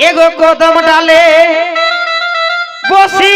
এগো কদম ডালে বসি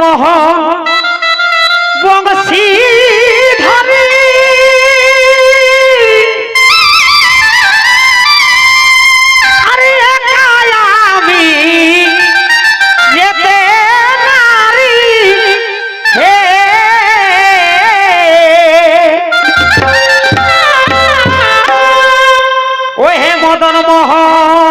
মোহন বংশী ধরে। মদন মোহন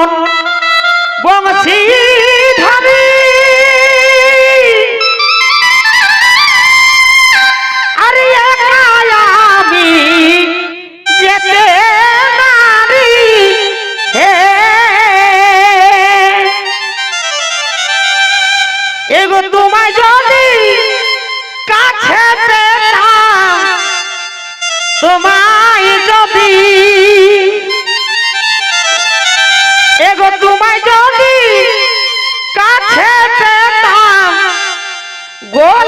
গো